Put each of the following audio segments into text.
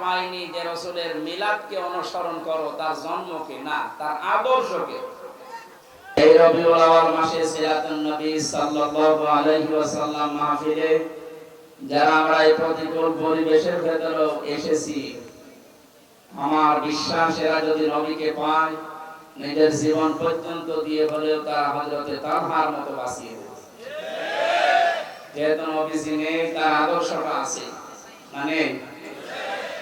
পাইনি যে রসুলের মিলাদকে অনুসরণ করো, তার জন্মকে না, তার আদর্শকে। এই রবিউল মাসে সিরাতুন নবী সাল্লাল্লাহু আলাইহি ওয়াসাল্লাম মাহফিলে যারা আমরা এই প্রতিকূল পরিবেশের ভেতরে এসেছি, আমার বিশ্বাস, এরা যদি নবীকে পায়, নিজের জীবন পর্যন্ত দিয়ে হলেও তারা হজরতে মতো বাঁচিয়ে দেবে। যেহেতু নবীজি নেই তার আদর্শটা আছে। মানে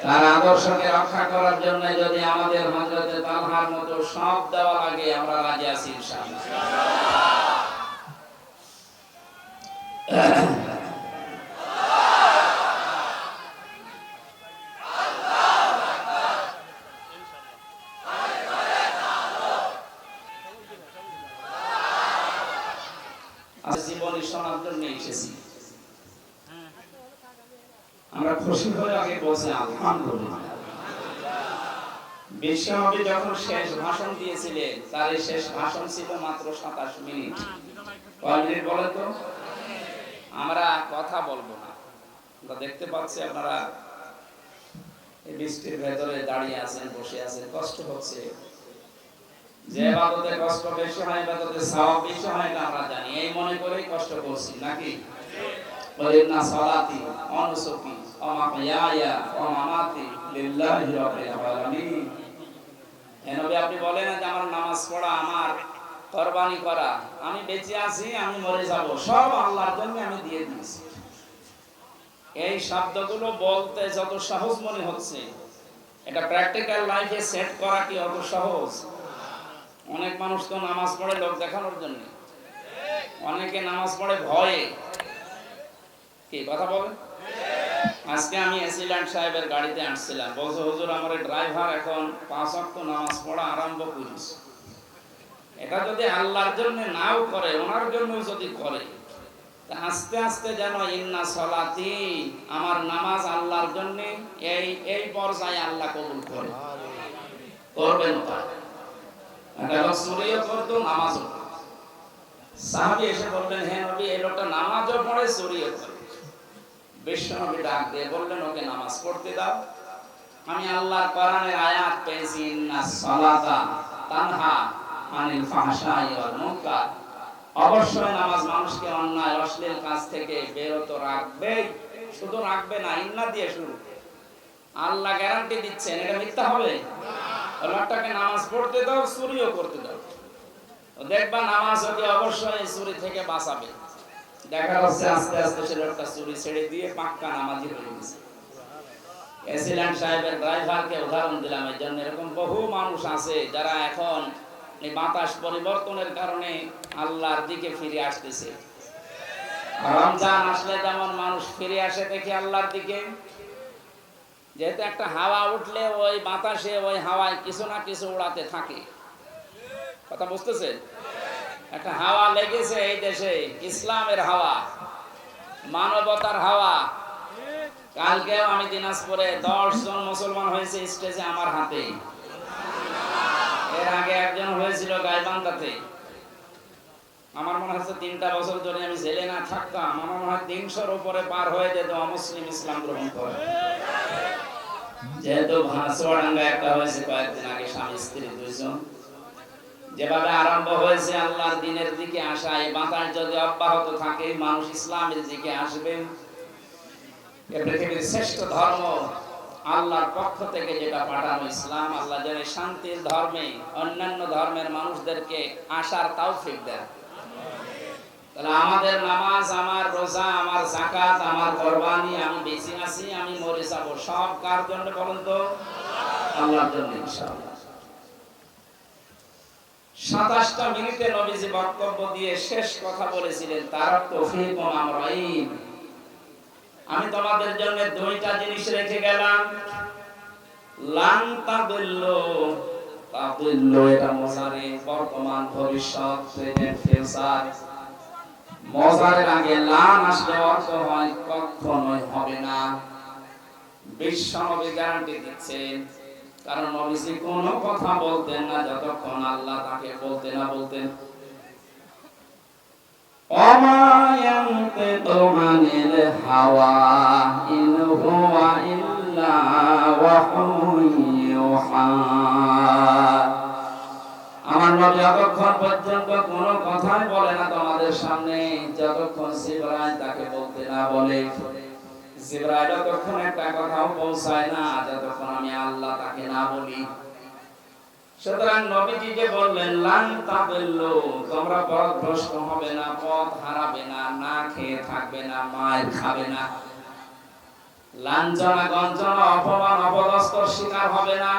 তার আদর্শকে রক্ষা করার জন্য যদি আমাদের হজরতে তালহার মতো সব দেওয়া লাগে আমরা রাজি আছি জীবনী শোনার জন্য এসেছি। আমরা খুশি হয়ে আগে বলছি আলহামদুলিল্লাহ। বিশ্বনবী যখন শেষ ভাষণ দিয়েছিলেন, তার শেষ ভাষণ ছিল মাত্র সাতাশ মিনিট। কয় মিনিট বলে তো? আমরা কথা বলব না। আমরা দেখতে পাচ্ছি আপনারা বৃষ্টির ভেতরে দাঁড়িয়ে আছেন, বসে আছেন, কষ্ট হচ্ছে। যে বাদতে কষ্ট বেশি হয় বাদতে সওয়াব বেশি হয়, এটা আমরা জানি। এই মনে করেই কষ্ট করছি, নাকি? বলিনা সালাতি অমাকিয়ায়া, অমামাতি, লিল্লাহি রাব্বিল আলামিন। আপনি বলেন যে আমার নামাজ পড়া, আমার কুরবানি করা, আমি বেঁচে আছি, আমি মরে যাব, সব আল্লাহর জন্য আমি দিয়ে দিয়েছি। এই শব্দগুলো বলতে যত সহজ মনে হচ্ছে। এটা প্র্যাকটিক্যাল লাইফে সেট করা কি অত সহজ? অনেক মানুষ তো নামাজ পড়ে লোক দেখানোর জন্য। অনেকে নামাজ পড়ে ভয়ে। কি, কথা বলেন? আজকে আমি সাহেবের গাড়িতে আসছিলাম। বলছে, হুজুর, আমার ড্রাইভার এখন পাঁচ অক্ট নামাজ পড়া আরম্ভ করিস এটা যদি আল্লাহর জন্য নাও করে, ওনার জন্য যদি করে আস্তে আস্তে যেন ইন্না সলাতি, আমার নামাজ আল্লাহর জন্য এই এই পর্যায়ে আল্লাহ কবুল করে। করবেন এখন করতো। সাহাবী এসে বললেন, হে নবী, এই লোকটা নামাজও পড়ে চুরিও করে বিশ্বনবী ডাক দিয়ে বললেন, ওকে নামাজ পড়তে দাও। আমি আল্লাহর কোরআনের আয়াত পেয়েছি, ইন্না সালাতা তানহা আনিল ফাহশাই ওয়াল মুনকার। অবশ্যই নামাজ মানুষকে অন্যায়, অশ্লীল কাজ থেকে বিরত রাখবে, শুধু রাখবে না, ইন্না দিয়ে শুরু। আল্লাহ গ্যারান্টি দিচ্ছেন, এটা মিথ্যা হবে? লোকটাকে নামাজ পড়তে দাও, চুরিও করতে দাও। দেখবা নামাজ ওকে অবশ্যই চুরি থেকে বাঁচাবে। দেখা যাচ্ছে আস্তে আস্তে সে চুরি ছেড়ে দিয়ে পাক্কা নামাজি হয়ে গেছে। এসিল্যান্ড সাহেবের ড্রাইভারকে উদাহরণ দিলাম এর জন্য এরকম বহু মানুষ আছে যারা এখন এই বাতাস পরিবর্তনের কারণে আল্লাহর দিকে ফিরে আসতেছে। রমজান আসলে যেমন মানুষ ফিরে আসে দেখি আল্লাহর দিকে। যেহেতু একটা হাওয়া উঠলে ওই বাতাসে ওই হাওয়ায় কিছু না কিছু উড়াতে থাকে। কথা বুঝতেছে একটা হাওয়া লেগেছে এই দেশে, ইসলামের হাওয়া, মানবতার হাওয়া। কালকেও আমি দিনাজপুরে দশ জন মুসলমান হয়েছে স্টেজে আমার হাতে। এর আগে একজন হয়েছিল গাইবান্ধাতে। আমার মনে হচ্ছে তিনটা বছর ধরে আমি জেলে না থাকতাম। আমার মনে হয় তিনশোর উপরে পার হয়ে যেত অমুসলিম ইসলাম গ্রহণ করে। যেহেতু ভাঁসুয়াডাঙ্গা একটা হয়েছে কয়েকদিন আগে স্বামী স্ত্রী দুইজন। যেভাবে আরম্ভ হয়েছে আল্লাহর দিনের দিকে আসা, এই বাতাস যদি অব্যাহত থাকে, মানুষ ইসলামের দিকে আসবে। এ পৃথিবীর শ্রেষ্ঠ ধর্ম আল্লাহর পক্ষ থেকে যেটা পাঠানো ইসলাম, আল্লাহ যেন শান্তির ধর্মে, অন্যান্য ধর্মের মানুষদেরকে আসার তৌফিক দেন। তাহলে আমাদের নামাজ, আমার রোজা, আমার জাকাত আমার কোরবানি, আমি বেঁচে আছি, আমি মরে যাব, সব কার জন্য বলুন তো? আল্লাহর জন্য ইনশাআল্লাহ। সাতাশটা মিনিটে নবীজি বক্তব্য দিয়ে শেষ কথা বলেছিলেন, তার তৌফিক আমি তোমাদের জন্য দুইটা জিনিস রেখে গেলাম। লান তাদুল্লু তাদুল্লু এটা মজারে বর্তমান ভবিষ্যৎ প্রেজেন্ট ফিউচার মজারের আগে লান আসলে অর্থ হয় কখনোই হবে না। বিশ্ব নবী গ্যারান্টি দিচ্ছেন। কারণ নবীজি কোনো কথা বলতেন না, যতক্ষণ আল্লাহ তাকে বলতে না বলতেন। যতক্ষণ পর্যন্ত কোনো কথাই বলে না তোমাদের সামনে, যতক্ষণ সিবরাজ তাকে বলতে না বলে। জিবরাইল তখন একটা কথাও পৌঁছায় না, যতক্ষণ আমি আল্লাহ তাকে না বলি। সুতরাং নবীজি যে বললেন, লান তাবেল্লো, তোমরা পথভ্রষ্ট হবে না, পথ হারাবে না না খেয়ে থাকবে না মায়ের খাবে না। লাঞ্ছনা গঞ্জনা অপমান, অপদস্থর শিকার হবে না।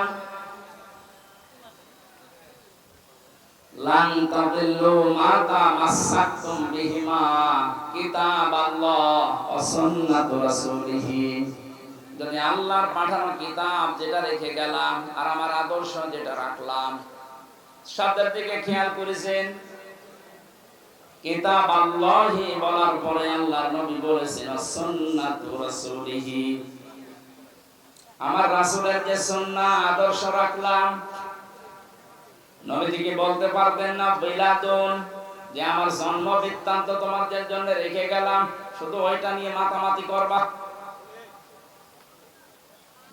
আল্লাহর পাঠানো কিতাব যেটা রেখে গেলাম আর আমার আদর্শ যেটা রাখলাম দিকে খেয়াল করেছেন? কিতাব আল্লাহি বলার পরে আল্লাহর নবী বলেছেন আমার রাসূলের যে সুন্নাহ, আদর্শ রাখলাম নবীজি কি বলতে পারবেন না বিলাদুন যে আমার জন্ম বৃত্তান্ত তোমাদের জন্য রেখে গেলাম, শুধু ওইটা নিয়ে মাতামাতি করবা।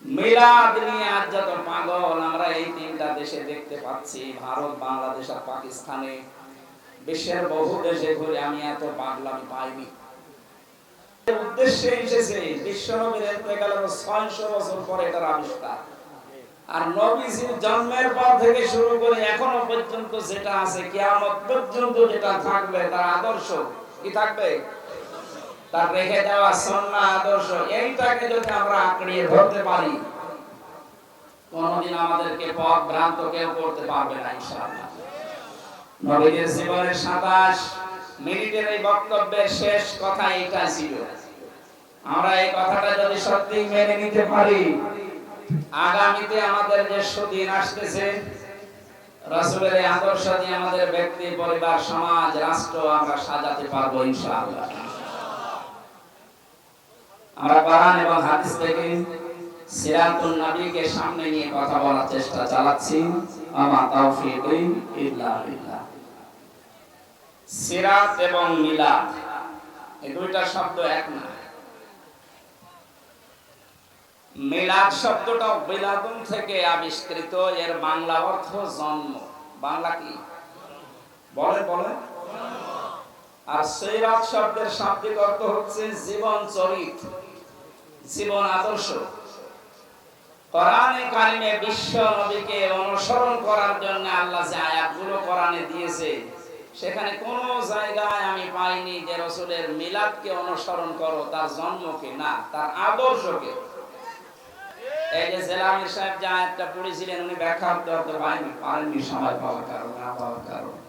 মিলাদ নিয়ে আজ যত পাগল, আমরা এই তিনটা দেশে দেখতে পাচ্ছি, ভারত, বাংলাদেশ আর পাকিস্তানে। বিশ্বের বহু দেশে ঘুরে আমি এত পাগলামি পাইনি। উদ্দেশ্যে এসেছে বিশ্ব নবীর এতেকালের ছয়শো বছর পরে এটার আবিষ্কার। আর নবীজির জন্মের পর থেকে শুরু করে এখনও পর্যন্ত যেটা আছে, কিয়ামত পর্যন্ত যেটা থাকবে, তার আদর্শ কি থাকবে? তার রেখে দেওয়া সন্না আদর্শ। এইটাকে যদি আমরা আঁকড়িয়ে ধরতে পারি, কোনদিন আমাদেরকে পথ ভ্রান্ত কেউ করতে পারবে না, ইনশাআল্লাহ। নবীদের জীবনের 27 মিনিটের এই বক্তব্যের শেষ কথা এটা ছিল। আমরা এই কথাটা যদি সত্যি মেনে নিতে পারি আগামীতে আমাদের যে সুদিন আসতেছে। রাসূলের আদর্শ দিয়ে আমাদের ব্যক্তি, পরিবার, সমাজ, রাষ্ট্র আমরা সাজাতে পারব ইনশাআল্লাহ। আমরা কোরআন এবং হাদিস থেকে সিরাতুন নবীকে সামনে নিয়ে কথা বলার চেষ্টা চালাচ্ছি। আমা তাওফীকি ইল্লা বিল্লাহ। সিরাত এবং মিলাদ, এই দুইটা শব্দ এক না। মিলাদ শব্দটা বিলাদুন থেকে আবিষ্কৃত, এর বাংলা অর্থ জন্ম। বাংলা কি? বলে বলে আর সৈরাত শব্দের শাব্দিক অর্থ হচ্ছে জীবন চরিত, জীবন আদর্শ। কোরআনে কারিমে বিশ্ব নবীকে অনুসরণ করার জন্য আল্লাহ যে আয়াতগুলো কোরআনে দিয়েছে, সেখানে কোন জায়গায় আমি পাইনি যে রসুলের মিলাদকে অনুসরণ করো, তার জন্মকে না, তার আদর্শকে। এই যে জেলামির সাহেব যা একটা পড়েছিলেন, উনি ব্যাখ্যা করতে পারেনি পারেননি, সময় পাওয়ার কারণ, না পাওয়ার কারণে।